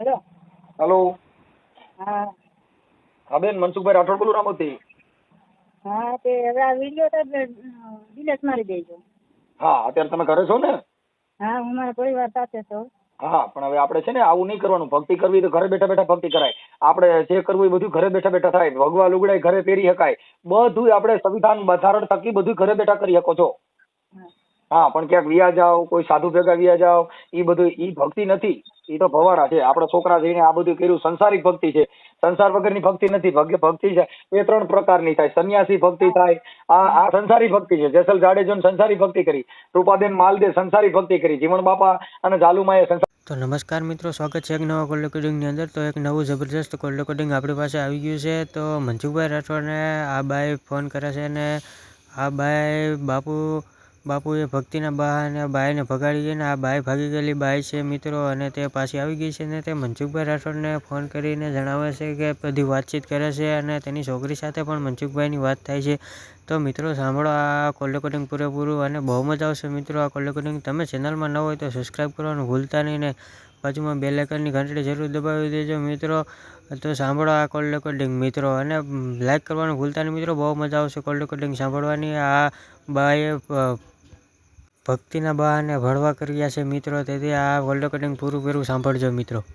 Hello. Hello. હા. હા બેન મનસુખભાઈ રાઠોડ બોલું રામોથી હા તે હવે આ વિડિયો તો ડિલેટ મારી દેજો. હા અત્યારે તમે ઘરે છો ને? હા હું મારા પરિવાર સાથે છું. હા પણ હવે આપણે છે ને આવું નહીં કરવાનું. ભક્તિ કરવી તો ઘરે બેઠા બેઠા ભક્તિ કરાય. આપણે જે કરવું એ બધું ઘરે બેઠા બેઠા થાય. ભગવા લુગડાય ઘરે પહેરી શકાય. બધું આપણે સંવિધાન બંધારણ થકી બધું ઘરે બેઠા કરી શકો છો. હા. પણ ક્યાંક વ્યા જાઓ, કોઈ સાધુ ભેગા વ્યા જાઓ એ બધું એ ભક્તિ નથી. એ તો ભવાડા છે. આપણા છોકરા જઈને આ બધું કર્યું, સંસારિક ભક્તિ છે. સંસાર વગરની ભક્તિ નથી. ભગ્ય ભક્તિ છે. એ ત્રણ પ્રકારની થાય. સંન્યાસી ભક્તિ થાય. આ આ સંસારી ભક્તિ છે. જેસલ જાડેજોને સંસારી ભક્તિ કરી. રૂપાબેન માલદે સંસારી ભક્તિ કરી. જીવન બાપા અને જાલુમાએ સંસાર તો નમસ્કાર મિત્રો. સ્વાગત છે એક નવા કોલ રેકોર્ડિંગની અંદર. તો એક નવું જબરજસ્ત કોલ રેકોર્ડિંગ આપણી પાસે આવી ગયું છે. તો મંજુભાઈ રાઠોડને આ બાય ફોન કરે છે અને આ બાય બાપુ બાપુએ ભક્તિના બહાને બાઈને ભગાડી ગઈને આ બાઈ ભાગી ગયેલી બાઈ છે મિત્રો અને તે પાછી આવી ગઈ છે અને તે મનસુખભાઈ રાઠોડને ફોન કરીને જણાવે છે કે બધી વાતચીત કરે છે અને તેની છોકરી સાથે પણ મનસુખભાઈની વાત થાય છે. તો મિત્રો, સાંભળો આ કોલ રેકોર્ડિંગ પૂરેપૂરું અને બહુ મજા આવશે મિત્રો આ કોલ રેકોર્ડિંગ તમે ચેનલમાં ન હોય તો સબસ્ક્રાઈબ કરવાનું ભૂલતા નહીં ને બાજુમાં બે લેકરની ઘંટડી જરૂર દબાવી દેજો મિત્રો. તો સાંભળો આ કોલ રેકોર્ડિંગ મિત્રો અને લાઇક કરવાનું ભૂલતા નહીં મિત્રો. બહુ મજા આવશે કોલ રેકોર્ડિંગ સાંભળવાની. આ બાએ ભક્તિના બહાને ભળવા કર્યા છે મિત્રો. તેથી આ કોલ રેકોર્ડિંગ પૂરું પૂરું સાંભળજો મિત્રો.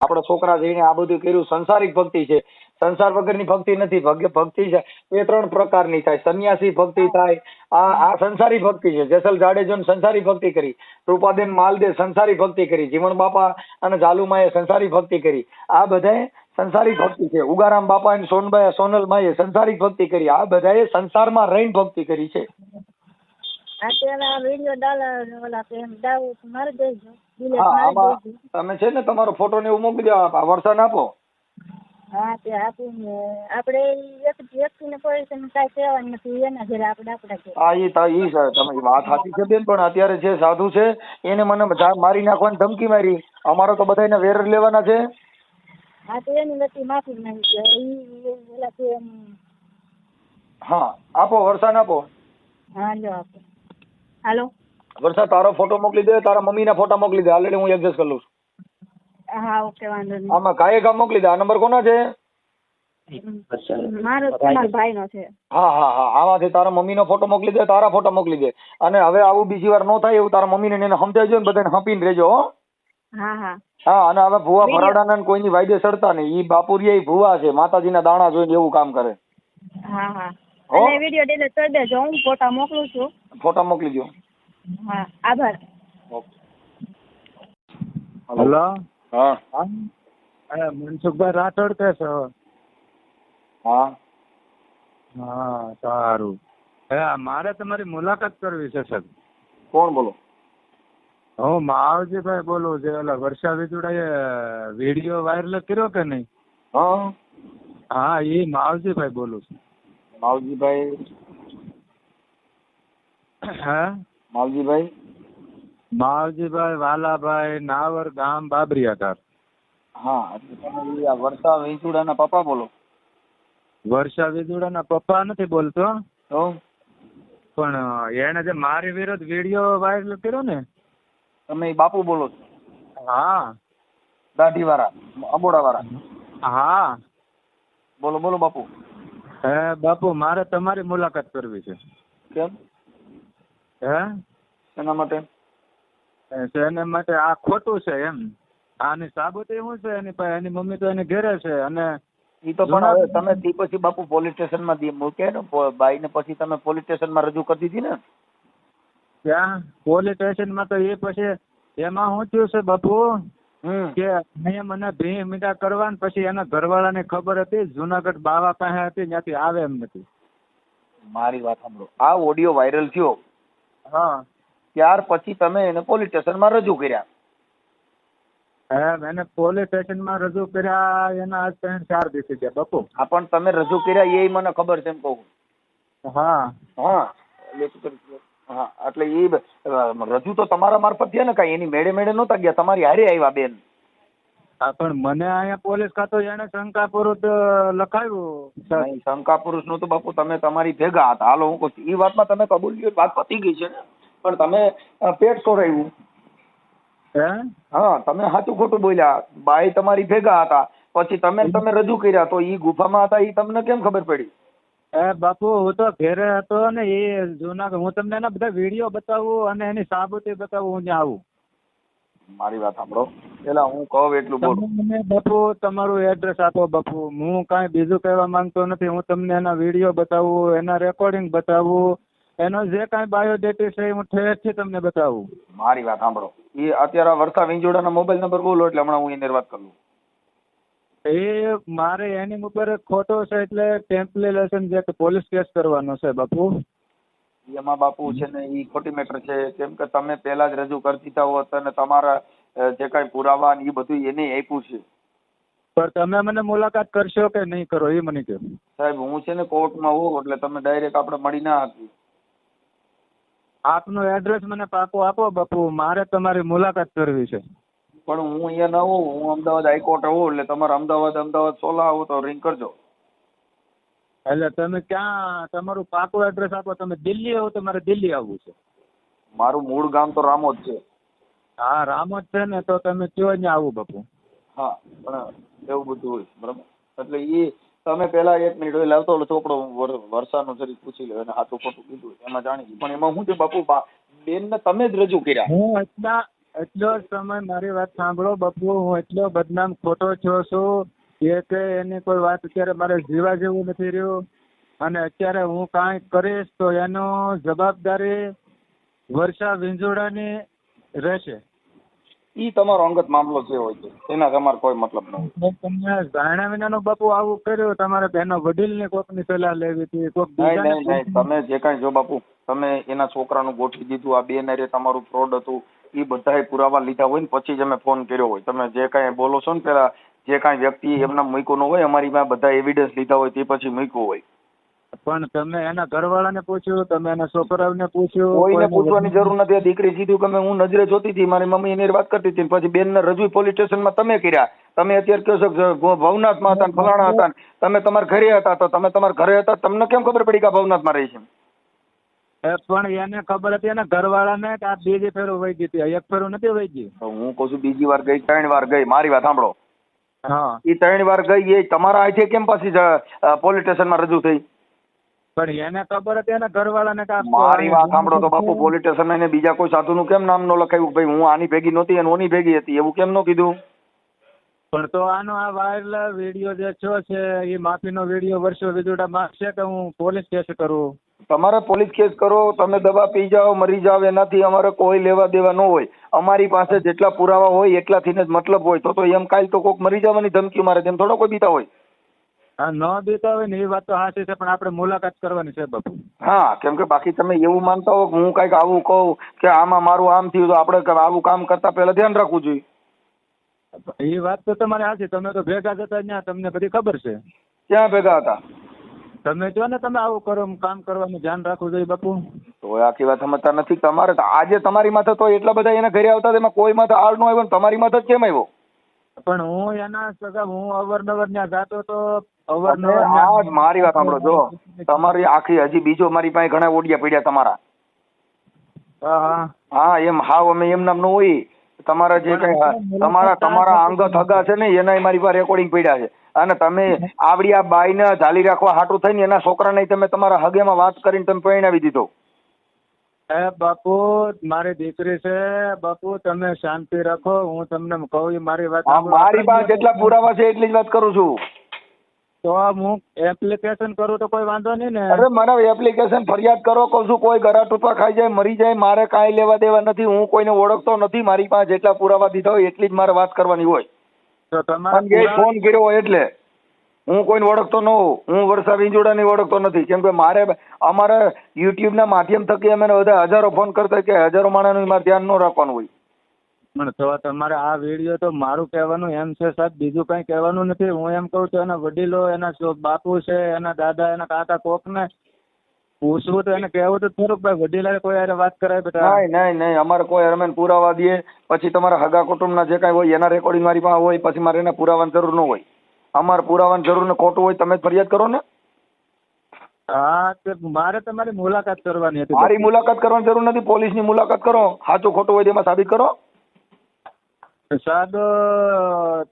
આપણા છોકરા જઈને આ બધું કર્યું, સંસારિક ભક્તિ છે. સંસાર વગરની ભક્તિ નથી ભક્તિ છે. એ ત્રણ પ્રકારની થાય. સંન્યાસી ભક્તિ થાય. આ આ સંસારી ભક્તિ છે. જેસલ જાડેજોને સંસારી ભક્તિ કરી. રૂપાબેન માલદે સંસારી ભક્તિ કરી. જીવન બાપા અને ઝાલુમાએ સંસારી ભક્તિ કરી. આ બધાએ સંસારી ભક્તિ છે. ઉગારામ બાપા અને સોનબાઈ સોનલમાએ સંસારી ભક્તિ કરી. આ બધાએ સંસારમાં રહીને ભક્તિ કરી છે. તમે છે ને તમારો ફોટો ને એવું મોકલી દો. વરસાદ આપો. હા તે આપીને આપણે એક વ્યક્તિને પોઝિશન કાંઈ કહેવાનું નથી એના ઘરે આપણે આપણા ઘરે. હા એ તા- ઈ સર તમારી વાત સાચી છે બેન પણ અત્યારે જે સાધુ છે એને મને જા- મારી નાખવાની ધમકી મારી. અમારો તો બધાને વેર લેવાના છે. હા તો એની વચ્ચે માફી માંગી છે. ઈ ઓલા છે એમ. હા આપો વરસાદ આપો. હા લો આપો. હાલો. વરસાદ તારો ફોટો મોકલી દે તારા મમ્મીના ફોટા મોકલી દે. ઓલરેડી હું એડજસ્ટ કરી લઉં છું. હા ઓકે વાંધો નહીં. આમાં કાયે કામ મોકલી દે. આ નંબર કોનો છે? મારો તમારા ભાઈનો છે. હા હા હા. આમાંથી તારા મમ્મીનો ફોટો મોકલી દે તારા ફોટા મોકલી દે. અને હવે આવું બીજી વાર ન થાય એવું તારા મમ્મીને ને એને સમજાવજો ને બધાને હંપીને રહેજો હો. હા હા. હા અને હવે ભુવા ભરાડાના કોઈની વાયદે સડતા નહીં. ઈ બાપુરિયા ભુવા છે. માતાજીના દાણા જોઈને એવું કામ કરે. હા હા. અને વીડિયો ડિલીટ કરી દેજો. હું ફોટા મોકલું છું. ફોટા મોકલી દો હા આભાર. હલો હા. હા. મનસુખભાઈ રાઠોડ કે છો? હા. હા સારું. હે મારે તમારી મુલાકાત કરવી છે સર કોણ બોલો? હું માવજીભાઈ બોલું છે. ઓલા વર્ષા વિજુડાએ વીડિયો વાયરલ કર્યો કે નહીં? હા. હા એ માવજીભાઈ બોલું છું. માવજીભાઈ. હા? માવજીભાઈ? માવજીભાઈ વાલાભાઈ નાવર ગામ બાબરિયાધાર હા તમે આ વર્ષા વેંચુડાના પપ્પા બોલો. વર્ષા વિજુડાના પપ્પા નથી બોલતો. તો? પણ એને જે મારી વિરુદ્ધ વીડિયો વાયરલ કર્યો ને? તમે બાપુ બોલો છો? હા. દાઢી વાળા અબોડા વાળા હા. બોલો બોલો બાપુ. હે બાપુ મારે તમારી મુલાકાત કરવી છે. કેમ? હે? એના માટે? એના માટે આ ખોટું છે એમ. આની સાબુતી શું છે? એની પાસે એની મમ્મી તો એને ઘરે છે અને એ તો પણ હવે તમે તે પછી બાપુ પોલીસ સ્ટેશનમાં દી મૂકે ને પો- બાઈને પછી તમે પોલીસ સ્ટેશનમાં રજૂ કરી દીધી ને? ત્યાં પોલીસ સ્ટેશનમાં તો એ પછી એમાં શું થયું છે બાપુ? કે અહીંયા મને ભી મીઠા કરવા ને પછી એના ઘરવાળાને ખબર હતી જુનાગઢ બાવા પાસે હતી ત્યાંથી આવે એમ નથી. મારી વાત સાંભળો. આ ઓડિયો વાયરલ થયો. હા. ત્યાર પછી તમે એને પોલીસ સ્ટેશનમાં રજૂ કર્યા. હે એને પોલીસ સ્ટેશનમાં રજૂ કર્યા એના આજ ત્રણ ચાર દિવસે છે બાપુ. હા પણ તમે રજૂ કર્યા એ મને ખબર છે એમ કહું. હા. હા એટલે હા એટલે એ રજૂ તો તમારા મારફત થયા ને કાંઈ એની મેળે મેળે નહોતા ગયા તમારી હારે આવ્યા બેન. હા પણ મને અહીંયા પોલીસ ખાતો એને શંકાપુરત લખાયું. સર શંકા પુરુષનું તો બાપુ તમે તમારી ભેગા હતા. હાલો હું કહું. ઈ વાતમાં તમે કબૂલ વાત પતી ગઈ છે પણ તમે પેટ સોરાયું હે? હા તમે સાચું ખોટું બોલ્યા. બાઈ તમારી ભેગા હતા. પછી તમે તમે રજૂ કર્યા તો ઈ ગુફામાં હતા ઈ તમને કેમ ખબર પડી? એ બાપુ હું તો ઘેરે હતો ને એ જૂના હું તમને એના બધા વીડિયો બતાવું અને એની સાબુતી બતાવું હું ત્યાં આવું. મારી વાત સાંભળો. પેલા હું કહું એટલું બોલું. મને બાપુ તમારું એડ્રેસ આપો બાપુ. હું કાંઈ બીજું કહેવા માંગતો નથી. હું તમને એના વીડિયો બતાવું એના રેકોર્ડિંગ બતાવું એનો જે કાંઈ બાયોડેટા છે એ હું ઠેરથી તમને બતાવું. મારી વાત સાંભળો. એ અત્યારે વર્ષા વિંજોડાનો મોબાઈલ નંબર બોલો એટલે હમણાં હું એની વાત કરું એ મારે એની ઉપર ખોટો છે એટલે ટેમ્પલેશન જે પોલીસ કેસ કરવાનો છે બાપુ. એમાં બાપુ છે ને એ ખોટી મેટર છે. કેમ કે તમે પહેલા જ રજૂ કરી દીધા હોત અને તમારા જે કાંઈ પુરાવા ને એ બધું એને આપ્યું છે. પણ તમે મને મુલાકાત કરશો કે નહીં કરો એ મને કહો. સાહેબ હું છે ને કોર્ટમાં હોઉં એટલે તમે ડાયરેક્ટ આપણે મળી ના શકીએ. આપનું એડ્રેસ મને પાકું આપો બાપુ. મારે તમારી મુલાકાત કરવી છે. પણ હું અહીંયા ના હોઉં. હું અમદાવાદ હાઈકોર્ટ હોઉં એટલે તમારે અમદાવાદ અમદાવાદ સોલા આવો તો રિંગ કરજો. એટલે તમે ક્યાં તમારું પાકું એડ્રેસ આપો તમે દિલ્હી આવો તો મારે દિલ્હી આવવું છે. મારું મૂળ ગામ તો રામોદ છે. હા રામોદ છે ને તો તમે કયો અહીંયા આવું બાપુ. હા પણ એવું બધું હોય બરાબર? એટલે એ તમે પેલા એક મિનિટ લાવતો ઓલો ચોપડો હું વર- જરી પૂછી લ્યો, એને હાથું ખોટું કીધું, એમાં જાણી પણ એમાં હું છે બાપુ બેન ને તમે જ રજૂ કર્યા. હું એટલા, એટલો સમય મારી વાત સાંભળો, બાપુ, હું એટલો બદનામ ખોટો છો છું કે કે એની કોઈ વાત અત્યારે મારે જીવા જેવું નથી રહ્યું. અને અત્યારે હું કાંઈ કરીશ તો એનો જવાબદારી વર્ષા વિંજોડાની રહેશે. ઈ તમારો અંગત મામલો જે હોય છે એના તમારે કોઈ મતલબ નહીં તમને તમે જાણ્યા વિનાનું બાપુ આવું કર્યું તમારે એના વડીલની કોકની સલાહ લેવી હતી કોક નહીં નહીં નહીં તમે જે કાંઈ જો બાપુ તમે એના છોકરાનું ગોઠવી દીધું આ બેન હારે તમારું ફ્રોડ હતું એ બધાએ પુરાવા લીધા હોય ને પછી જ અમે ફોન કર્યો હોય. તમે જે કાંઈ બોલો છો ને પેલા જે કાંઈ વ્યક્તિ એમના મૂક્યો ન હોય અમારી પાસે બધા એવિડન્સ લીધા હોય તે પછી મૂક્યું હોય. પણ તમે એના ઘરવાળાને પૂછ્યું તમે એના છોકરાઓને પૂછ્યું કોઈને પૂછવાની જરૂર નથી. દીકરી કીધું કે હું નજરે જોતી હતી મારી મમ્મી એની વાત કરતી હતી પછી બેનને રજૂ પોલીસ સ્ટેશનમાં તમે કર્યા. તમે અત્યારે કહો છો કે ભવનાથમાં હતા ફલાણા હતા તમે તમારા ઘરે હતા તો તમે તમારા ઘરે હતા તમને કેમ ખબર પડી કે ભવનાથમાં રહી છે? પણ એને ખબર હતી એના ઘરવાળાને કે આ બીજી ફેરો વહી ગઈ હતી. એક ફેરો નથી વહી ગઈ હું કહું છું બીજી વાર ગઈ ત્રણ વાર ગઈ. મારી વાત સાંભળો. હા. એ ત્રણ વાર ગઈ એ તમારા અહીંથી કેમ પાછી પોલીસ સ્ટેશનમાં રજૂ થઈ? પણ એને ખબર હતી એના ઘરવાળાને કે આ મારી વાત સાંભળો તો બાપુ પોલીસ સ્ટેશન એને બીજા કોઈ સાધુનું કેમ નામ ન લખાયું? ભાઈ હું આની ભેગી નહોતી અને ઓની ભેગી હતી એવું કેમ ન કીધું? પણ તો આનો આ વાયરલ વીડિયો જે છો છે એ માફીનો વીડિયો વર્ષો વિદુડા માંગશે કે હું પોલીસ કેસ કરું? તમારે પોલીસ કેસ કરો તમે દવા પી જાઓ મરી જાઓ એનાથી અમારે કોઈ લેવા દેવા ન હોય. અમારી પાસે જેટલા પુરાવા હોય એટલાથી જ મતલબ હોય. તો તો એમ કાલ તો કોક મરી જવાની ધમકી મારે તેમ થોડો કોઈ બીતા હોય? આ ન દેતા હોય ને એ વાત તો સાચી છે પણ આપણે મુલાકાત કરવાની છે બાપુ. હા કેમ કે બાકી તમે એવું માનતા હો કે હું કંઈક આવું કહું કે આમાં મારું આમ થયું તો આપણે આવું કામ કરતા પહેલા ધ્યાન રાખવું જોઈએ. એ વાત તો તમારે હાચી તમે તો ભેગા જતા ત્યાં તમને બધી ખબર છે. ક્યાં ભેગા હતા? તમે જો ને તમે આવું કરો કામ કરવાનું ધ્યાન રાખવું જોઈએ બાપુ. તો આખી વાત સમજતા નથી તમારે તો આજે તમારી માથે તો એટલા બધા એના ઘરે આવતા એમાં કોઈ માથે આળ નો આવ્યો ને તમારી માથે કેમ આવ્યો? પણ હું એના સગા હું અવારનવાર ત્યાં જાતો તો અવારનવાર આ જ મારી વાત સાંભળો જો. તમારી આખી હજી બીજો મારી પાસે ઘણા ઓડિયા પડ્યા તમારા. હા એમ હાવ અમે એમ નામનું હોય. તમારા જે કઈ તમારા તમારા અંગત હગા છે ને એના મારી પાસે રેકોર્ડિંગ પડ્યા છે. અને તમે આવડી આ બાઈને ઝાલી રાખવા હાટું થઈને એના છોકરાને તમે તમારા હગેમાં વાત કરીને તમે પરણાવી દીધો. એ બાપુ મારી દીકરી છે. બાપુ તમે શાંતિ રાખો. હું તમને કહું મારી વાત મારી પાસે જેટલા પુરાવા છે એટલી જ વાત કરું છું. તો હું એપ્લિકેશન કરું તો કોઈ વાંધો નહીં ને? અરે મને એપ્લિકેશન ફરિયાદ કરો કહું છું કોઈ ગરા ટૂંપા ખાઈ જાય મરી જાય મારે કાંઈ લેવા દેવા નથી હું કોઈને ઓળખતો નથી મારી પાસે જેટલા પુરાવા દીધા હોય એટલી જ મારે વાત કરવાની હોય. તો તમારા ફોન કર્યો હોય એટલે. હું કોઈને ઓળખતો ન હોઉં. હું વર્ષા વિંજોડાને ઓળખતો નથી. કેમ કે મારે અમારે યુટ્યુબના માધ્યમ થકી અમે બધા હજારો ફોન કરતા કે હજારો માણસનું મારે ધ્યાન ન રાખવાનું હોય. પણ તો તમારે આ વીડિયો તો મારું કહેવાનું એમ છે સાહેબ. બીજું કઈ કહેવાનું નથી. હું એમ કહું છું એના વડીલો એના બાપુ છે એના દાદા એના કાકા કોકને પૂછવું તો એને કહેવું તો થોડુંક ભાઈ વડીલાએ કોઈ હારે વાત કરાય બેટા. નહીં નહીં નહીં. અમારે કોઈ હરમેન પુરાવા દે પછી તમારા હગા કુટુંબના જે કાંઈ હોય એના રેકોર્ડિંગ મારી પાસે હોય પછી મારે એના પુરાવાની જરૂર ન હોય. અમારે પુરાવાની જરૂર ને ખોટું હોય તમે જ ફરિયાદ કરો ને. હા તે મારે તમારી મુલાકાત કરવાની હતી. મારી મુલાકાત કરવાની જરૂર નથી પોલીસની મુલાકાત કરો. સાચું ખોટું હોય તેમાં સાબિત કરો. સાહેબ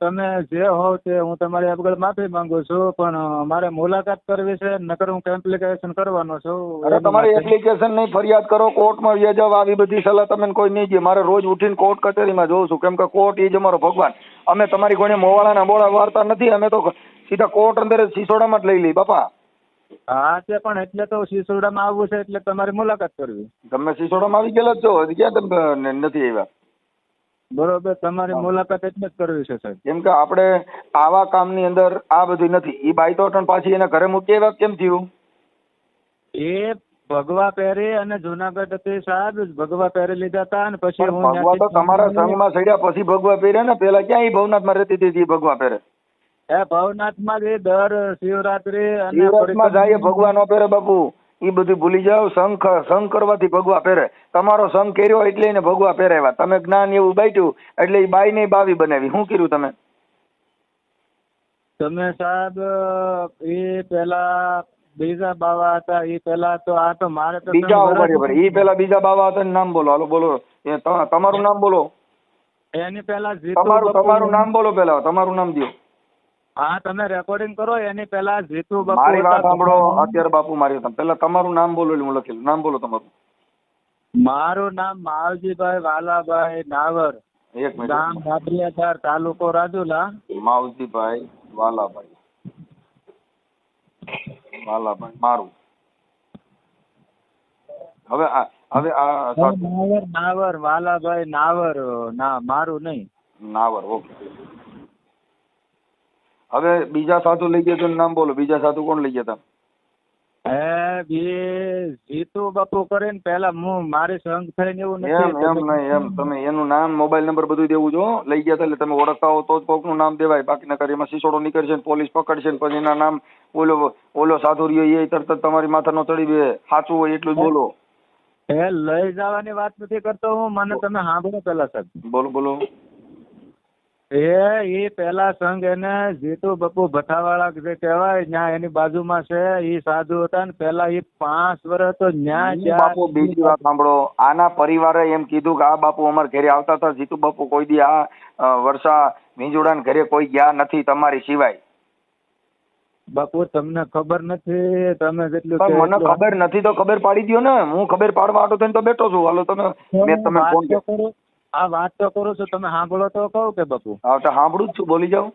તમે જે હોવ તે હું તમારી આગળ માફી માંગુ છું પણ મારે મુલાકાત કરવી છે નકર હું એપ્લિકેશન કરવાનો છું. અરે તમારી એપ્લિકેશન નહીં ફરિયાદ કરો કોર્ટમાં વ્યા જાવ આવી બધી સલાહ તમે કોઈ નહીં દે મારે રોજ ઉઠીને કોર્ટ કચેરીમાં જોઉં છું. કેમ કે કોર્ટ એ જ અમારો ભગવાન. અમે તમારી કોઈને મોવાળાના બોળા વાર્તા નથી અમે તો સીધા કોર્ટ અંદર સિસોડામાં જ લઈ લઈ બાપા. હા તે પણ એટલે તો સિસોડામાં આવવું છે એટલે તમારી મુલાકાત કરવી. તમે સિસોડામાં આવી ગયેલા જ છો ક્યાં તમે નથી આવ્યા? બરોબર તમારી મુલાકાત એટલે જ કરવી છે સાહેબ. કેમ કે આપણે આવા કામની અંદર આ બધું નથી. એ બાઈ તો પાછી એના ઘરે મૂકી આવ્યા કેમ થયું? એ ભગવા પહેરી અને જુનાગઢથી સાહેબ ભગવા પહેરી લીધા હતા અને પછી હું ભગવા તો તમારા સંઘમાં સડ્યા પછી ભગવા પહેરે ને? પેલા ક્યાં એ ભવનાથમાં રહેતી હતી એ ભગવા પહેરે? એ ભવનાથમાં જ દર શિવરાત્રી અને ભગવાન જાય ભગવા નો પહેરે બાપુ. એ બધું ભૂલી જાઓ સંઘ સંઘ કરવાથી ભગવા પહેરે. તમારો સંઘ કર્યો એટલે એને ભગવા પહેરાવ્યા તમે જ્ઞાન એવું બાટ્યું એટલે એ બાઈ ને બાવી બનાવી. શું કર્યું તમે? તમે સાહેબ એ પેલા બીજા બાવા હતા એ પેલા તો આ તો મારે તો બીજા એ પેલા બીજા બાવા હતા નામ બોલો. હાલો બોલો. તમારું નામ બોલો. એની પેલા તમારું તમારું નામ બોલો પેલા. તમારું નામ દો હા તમે રેકોર્ડિંગ કરો એની પહેલા જીતુ બાપુ મારી વાત સાંભળો અત્યારે બાપુ મારી વાત પેલા તમારું નામ બોલો એટલે હું લખેલું નામ બોલો તમારું. મારું નામ માવજીભાઈ વાલાભાઈ નાવર એક મિનિટ ગામ બાબરિયાધાર તાલુકો રાજુલા. માવજીભાઈ વાલાભાઈ. વાલાભાઈ મારું. હવે આ હવે આ નાવર નાવર વાલાભાઈ નાવર ના મારું નહીં. નાવર ઓકે. હવે બીજા સાધુ લઈ ગયા તો નામ બોલો. બીજા સાધુ કોણ લઈ ગયા હતા હે એ જીતુ બાપુ કરીને પેલા હું મારે સંગ થઈને એવું એમ નથી એમ નહીં એમ. તમે એનું નામ મોબાઈલ નંબર બધું દેવું જો. લઈ ગયા એટલે તમે ઓળખતા હો તો જ કોકનું નામ દેવાય. બાકી નકર એમાં સિસોડો નીકળશે ને પોલીસ પકડશે ને પછી એના નામ ઓલો ઓલો સાધુ રહ્યો એ તરત તમારી તમારી માથાનો ચડી બે. સાચું હોય એટલું જ બોલો. એ લઈ જવાની વાત નથી કરતો હું. મને તમે સાંભળો પેલા સાહેબ. બોલો બોલો. એ એ પેલા સંઘ એને જીતુ બપુ ભઠ્ઠાવાળા જે કહેવાય ત્યાં એની બાજુમાં છે એ સાધુ હતા ને પેલા એ પાંચ વર્ષ તો ન્યા બાપુ બીજી વાત સાંભળો. આના પરિવારે એમ કીધું કે આ બાપુ અમારા ઘરે આવતા હતા જીતુ બાપુ કોઈ દી આ વર્ષા ને ઘરે કોઈ ગયા નથી તમારી સિવાય. બાપુ તમને ખબર નથી? તમે જેટલું મને ખબર નથી તો ખબર પાડી દ્યો ને. હું ખબર પાડવા આટો થઈને તો બેઠો છું. હાલો તમે મેં તમે ફોન તો કરું. આ વાત તો કરું છું તમે સાંભળો તો કહું કે બાપુ. હા તો સાંભળું જ છું. બોલી જાઓ.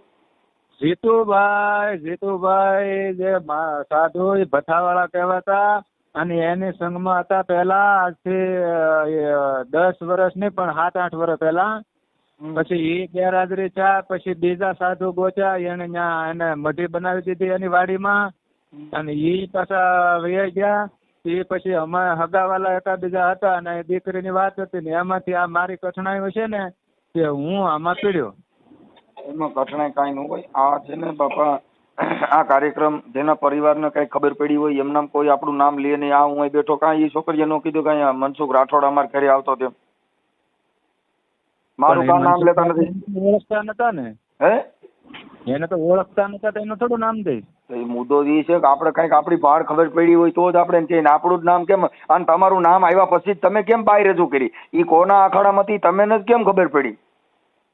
જીતુભાઈ જીતુભાઈ જે સાધુ એ ભઠ્ઠાવાળા કહેવાતા અને એની સંઘમાં હતા પહેલા આજથી દસ વર્ષ નહીં પણ સાત આઠ વર્ષ પહેલા. પછી એ ગેરહાજરી થયા પછી બીજા સાધુ ગોચા એને ત્યાં એને મઢી બનાવી દીધી એની વાડીમાં. અને એ પાછા વહી ગયા. એ પછી અમે હગાવાલા એકા બીજા હતા અને એ દીકરીની વાત હતી ને એમાંથી આ મારી કઠણાઈ છે ને કે હું આમાં પીડ્યો. એમાં કઠણાઈ કાંઈ ન હોય. આ છે ને બાપા આ કાર્યક્રમ જેના પરિવારને કઈ ખબર પડી હોય એમના કોઈ આપણું નામ લે નહીં આ હું બેઠો કાંઈ એ છોકરીએ નો કીધું કાંઈ મનસુખ રાઠોડ અમારે ઘરે આવતો તેમ મારું કામ નામ લેતા નથી. ઓળખતા નતા ને? હે? એને તો ઓળખતા નતા તો એનું થોડું નામ દઈશ એ મુદ્દો દી છે કે આપણે કંઈક આપણી ભાડ ખબર પડી હોય તો જ આપણે કહીએ. ને આપણું જ નામ કેમ? અને તમારું નામ આવ્યા પછી જ તમે કેમ બાય રજૂ કરી? એ કોના અખાડામાંથી તમને જ કેમ ખબર પડી?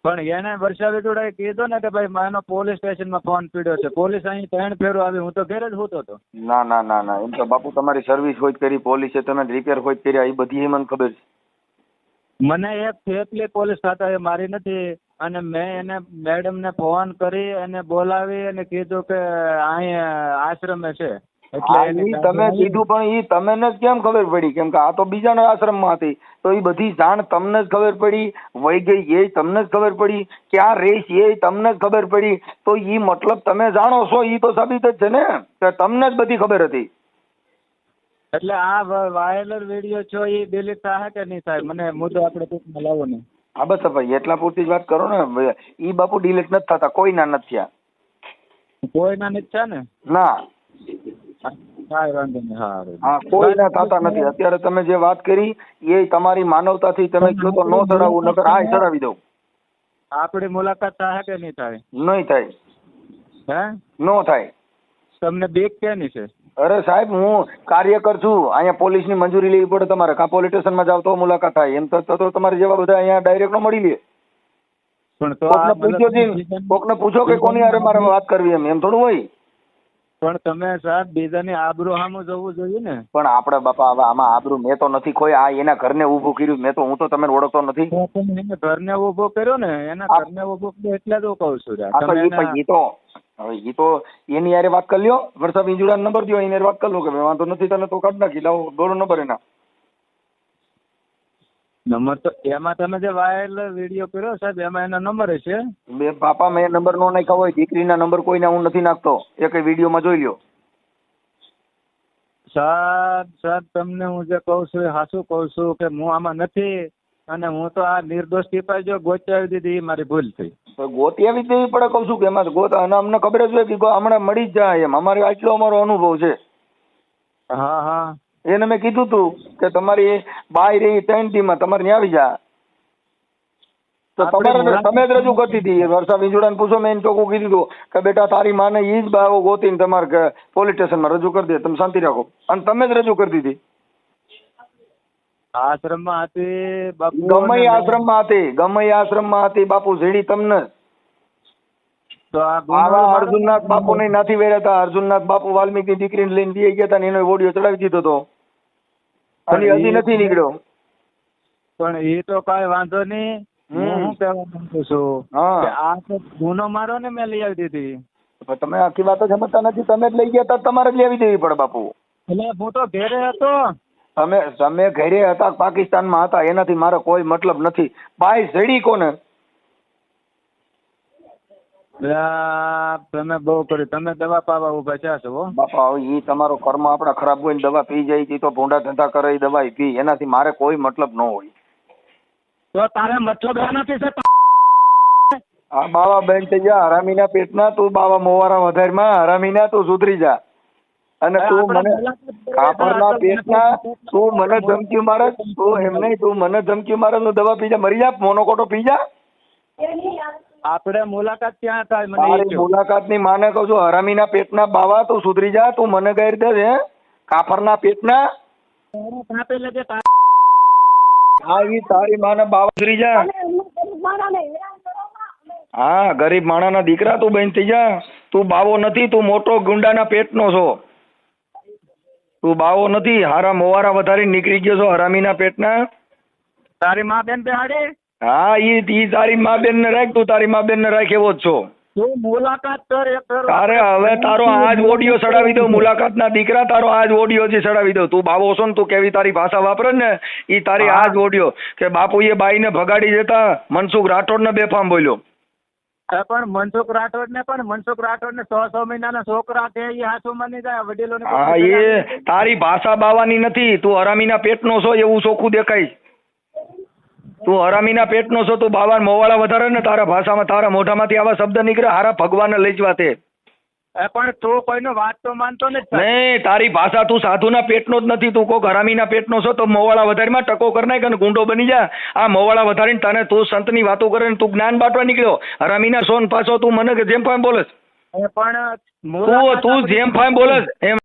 પણ એને વર્ષા વિટુડાએ કીધું ને કે ભાઈ માનો પોલીસ સ્ટેશનમાં ફોન પીડ્યો છે. પોલીસ અહીં ત્રણ ફેરો આવી. હું તો ઘેર જ હોતો હતો. ના ના ના ના. એમ તો બાપુ તમારી સર્વિસ હોય કરી. પોલીસે તમે રિપેર હોય કર્યા. એ બધી મને ખબર છે. મને એક ફેફલી પોલીસ ખાતાએ મારી નથી. અને મેં એને મેડમ ને ફોન કરી અને બોલાવી અને કીધું કે અહીંયા આશ્રમે છે. એટલે તમે કીધું પણ એ તમને જ કેમ ખબર પડી? કેમ કે આ તો બીજાના આશ્રમમાં હતી તો એ બધી જાણ તમને જ ખબર પડી વહી ગઈ એ તમને જ ખબર પડી ક્યાં રેસ એ તમને જ ખબર પડી. તો એ મતલબ તમે જાણો છો એ તો સાબિત જ છે ને? કે તમને જ બધી ખબર હતી. એટલે આ વાયરલ વીડિયો છો એ ડિલીટ થાય કે નહીં થાય મને મુદ્દો આપણે ટૂંકમાં લાવો ને. હા બસ ભાઈ એટલા પૂરતી જ વાત કરો ને ઈ બાપુ ડિલીટ નથી થતા કોઈના નથી થયા. કોઈના નથી છે ને? ના. હા કોઈના થતા નથી. અત્યારે તમે જે વાત કરી એ તમારી માનવતાથી તમે કહો તો નો ચડાવવું નકર આ ચડાવી દઉં. આપણી મુલાકાત થાય કે નહીં થાય. નહીં થાય. હે? નો થાય. તમને બેગ કેની છે? અરે સાહેબ હું કાર્યકર છું. અહીંયા પોલીસની મંજૂરી લેવી પડે તમારે. કાં પોલીસ સ્ટેશનમાં જાવ તો મુલાકાત થાય. એમ તો તમારે જેવા બધા અહીંયા ડાયરેક્ટ મળી લે. પણ તો કોકને પૂછો કે કોની અરે મારે વાત કરવી એમ. એમ થોડું હોય. પણ તમે સાહેબ બીજાની આબરૂ સામું જવું જોઈએ ને. પણ આપણે બાપા હવે આમાં આબરૂ મેં તો નથી કોઈ આ એના ઘરને ઊભો કર્યું. મેં તો હું તો તમે ઓળખતો નથી. ઘરને ઊભો કર્યો ને. એના ઘરને ઊભો કર્યો એટલે જ હું કહું છું તમે તો હવે એ તો એની યારે વાત કરી લ્યો. વરસાદ ઇંજુડા નંબર દો એની વાત કરી લો કે ભાઈ વાંધો નથી તને તો કાઢ નાખી. લાવો દોડો નંબર એના. નંબર તો એમાં તમે જે વાયરલ વીડિયો કર્યો સાહેબ એમાં એના નંબર હશે? બે પાપા મેં નંબર નો નાખ્યા હોય દીકરીના નંબર કોઈને હું નથી નાખતો. એક વિડીયોમાં જોઈ લ્યો. સાહેબ સાહેબ તમને હું જે કહું છું એ સાચું કહું છું કે હું આમાં નથી. અને હું તો આ નિર્દોષ પીપા જો ગોચાવી દીધી એ મારી ભૂલ થઈ. તો ગોતી આવી જ દેવી પડે કહું છું કે એમાં ગોત અને અમને ખબર જ હોય કે હમણાં મળી જ જાય એમ. અમારે આટલો અમારો અનુભવ છે. હા હા. એને મેં કીધું તું કે તમારી બાય રહી ત્રણ ટીમાં તમારે ત્યાં આવી જા. તો તમારે તમે જ રજૂ કરતી હતી. વર્ષા વિંજોડાને પૂછો મેં એને ચોખ્ખું કીધું હતું કે બેટા તારી માને ઈ જ બાવો ગોતીને તમારે પોલીસ સ્ટેશનમાં રજૂ કરી દે તમે શાંતિ રાખો. અને તમે જ રજૂ કરતી હતી આશ્રમમાં હતી બાપુ ગમે અને આશ્રમમાં હતી આશ્રમમાં હતી બાપુ ઝેડી તમને. તો આવા અર્જુનનાથ બાપુ ને નથી વેરાતા અર્જુનનાથ બાપુ વાલ્મીકી દીકરીને લઈને દઈ ગયા હતા ને એનો ઓડિયો ચડાવી દીધો હતો અને હજી નથી નીકળ્યો. પણ એ તો કઈ વાંધો નહીં. હું. શું કહેવા માંગુ છું? હા. આ તો ગુનો મારો ને મેં લઈ આવી દીધી. તમે આખી વાતો સમજતા નથી. તમે જ લઈ ગયા હતા તમારે જ લેવી દેવી પડે બાપુ. એટલે હું તો ઘેરે હતો. તમે તમે ઘરે હતા પાકિસ્તાનમાં હતા એનાથી મારો કોઈ મતલબ નથી. પાય ઝેડી કોને? તમે બહુ કર્યું તમે દવા પાવા ઊભા થયા છો બાપા એ તમારો કર્મ આપણા ખરાબ હોય ને દવા પી જાય તો ભૂંડા ધંધા કરે ઈ દવા પી એનાથી મારે કોઈ મતલબ ન હોય. તો તારે મતલબ એ નથી છે આ બાવા બેન થઈ જા હરામીના પેટના તું બાવા મોવારા વધારમાં હરામીના તું સુધરી જા. અને તું મને કાપડના પેટના તું મને ધમકી મારે તું એમ નહીં તું મને ધમકી મારે તું દવા પી જા મરી જા મોનોકોટો પી જા. આપણે મુલાકાત ક્યાં થાય મને મુલાકાત તારી માને કહું છું હરામીના પેટના બાવા તું સુધરી જા તું મને ગેર દે છે કાપડના પેટના. હા એ તારી માને બાવા સુધરી જા. હા ગરીબ માણાના દીકરા તું બેન થઈ જા. તું બાવો નથી તું મોટો ગુંડાના પેટનો છો. તું બાવો નથી હારા મોવારા વધારી નીકળી ગયો છો હરામીના પેટના. તારી મા બેન બેહાડી? હા ઈ ઈ તારી મા બેન ને રાખ તું તારી મા બેન ને રાખ એવો જ છો. તું મુલાકાત. તારે હવે તારો આજ ઓડિયો ચડાવી દઉં મુલાકાતના દીકરા તારો આજ ઓડિયો જે ચડાવી દઉં. તું બાવો છો ને તું કેવી તારી ભાષા વાપરે ને ઈ તારી આજ ઓડિયો. કે બાપુએ બાઈને ભગાડી દેતા મનસુખ રાઠોડ ને બેફામ બોલ્યો. પણ મનસુખ રાઠોડ ને પણ મનસુખ રાઠોડ ને સો સો મહિનાના છોકરા છે એ હાથું માની જાય વડીલો હા એ તારી ભાષા બાવાની નથી તું હરામીના પેટનો છો એવું ચોખ્ખું દેખાય. તું હરામીના પેટનો છો તું બાવા મોવાળા વધારે ને તારા ભાષામાં તારા મોઢામાંથી આવા શબ્દ નીકળે હારા ભગવાનને લઈ જવા તે પણ તું કોઈનો વાત તો માનતો નથી નહીં તારી ભાષા તું સાધુના પેટનો જ નથી તું કો હરામીના પેટનો છો તો મોવાળા વધારીમાં ટકો કરી નાખ અને ગુંડો બની જા. આ મોવાળા વધારીને તને તું સંતની વાતો કરે ને તું જ્ઞાન બાંટવા નીકળ્યો. હરામીના સોન પાછો તું મને જેમ ફામ બોલસ. પણ તું તું જેમ ફામ બોલસ એમ